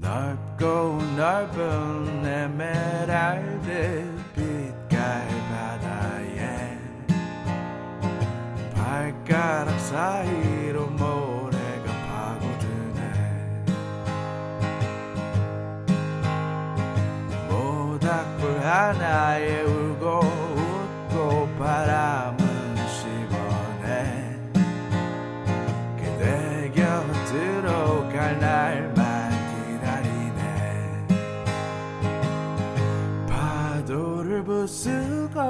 넓고 넓은 에메랄드 빛깔 바다에 발가락 사이로 모래가 파고드네. 모닥불 하나에 파도를 부수고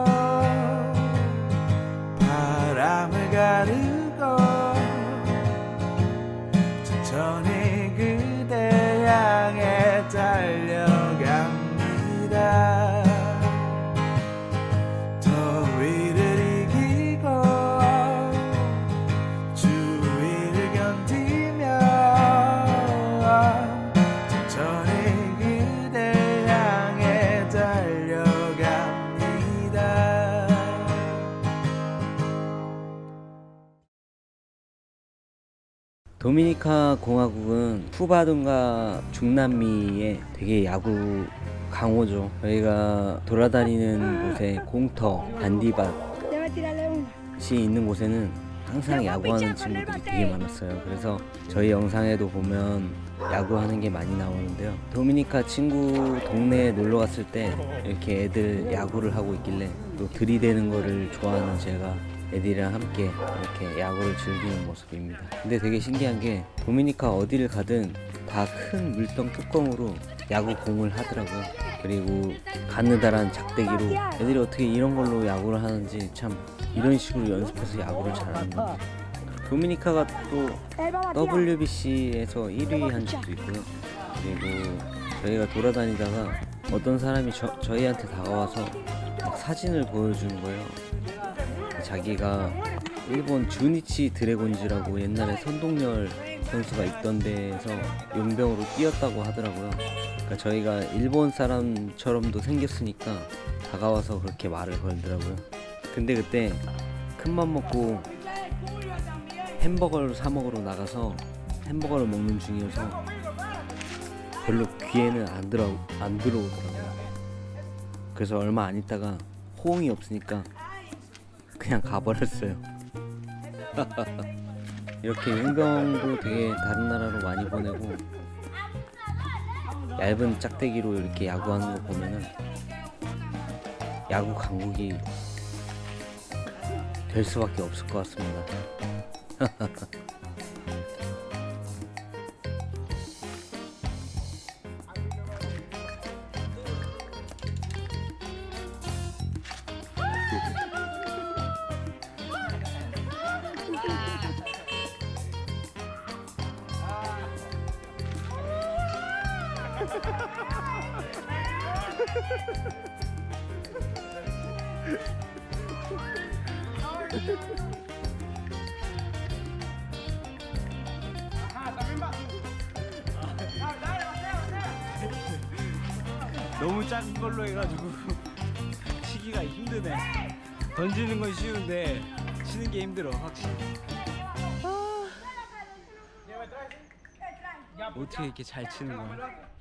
도미니카 공화국은 쿠바든가 중남미의 되게 야구 강호죠. 저희가 돌아다니는 곳에 공터, una. 있는 곳에는 항상 야구하는 친구들이 되게 많았어요. 그래서 저희 영상에도 보면 야구하는 게 많이 나오는데요. 도미니카 친구 동네에 놀러 갔을 때 이렇게 애들 야구를 하고 있길래 또 들이대는 거를 좋아하는 제가 애들이랑 함께 이렇게 야구를 즐기는 모습입니다. 근데 되게 신기한 게 도미니카 어디를 가든 다 큰 물병 뚜껑으로 야구 공을 하더라고요. 그리고 가느다란 작대기로 애들이 어떻게 이런 걸로 야구를 하는지 참 이런 식으로 연습해서 야구를 잘하는 건지. 도미니카가 또. WBC에서 1위 한 적도 있고요. 그리고 저희가 돌아다니다가 어떤 사람이 저, 저희한테 다가와서 막 사진을 보여주는 거예요. 자기가 일본 주니치 드래곤즈라고 옛날에 선동열 선수가 있던 데에서 용병으로 뛰었다고 하더라고요. 그러니까 저희가 일본 사람처럼도 생겼으니까 다가와서 그렇게 말을 걸더라고요. 근데 그때 큰맘 먹고 햄버거를 사 먹으러 나가서 햄버거를 먹는 중이어서 별로 귀에는 안 들어 안 들어오더라고요. 그래서 얼마 안 있다가 호응이 없으니까 그냥 가버렸어요. 이렇게 용병도 되게 다른 나라로 많이 보내고 얇은 짝대기로 이렇게 야구하는 거 보면은 야구 강국이 될 수밖에 없을 것 같습니다. 너무 작은 걸로 해가지고 치기가 힘드네. 던지는 건 쉬운데 치는 게 힘들어 확실히. 어떻게 이렇게 잘 치는 거야?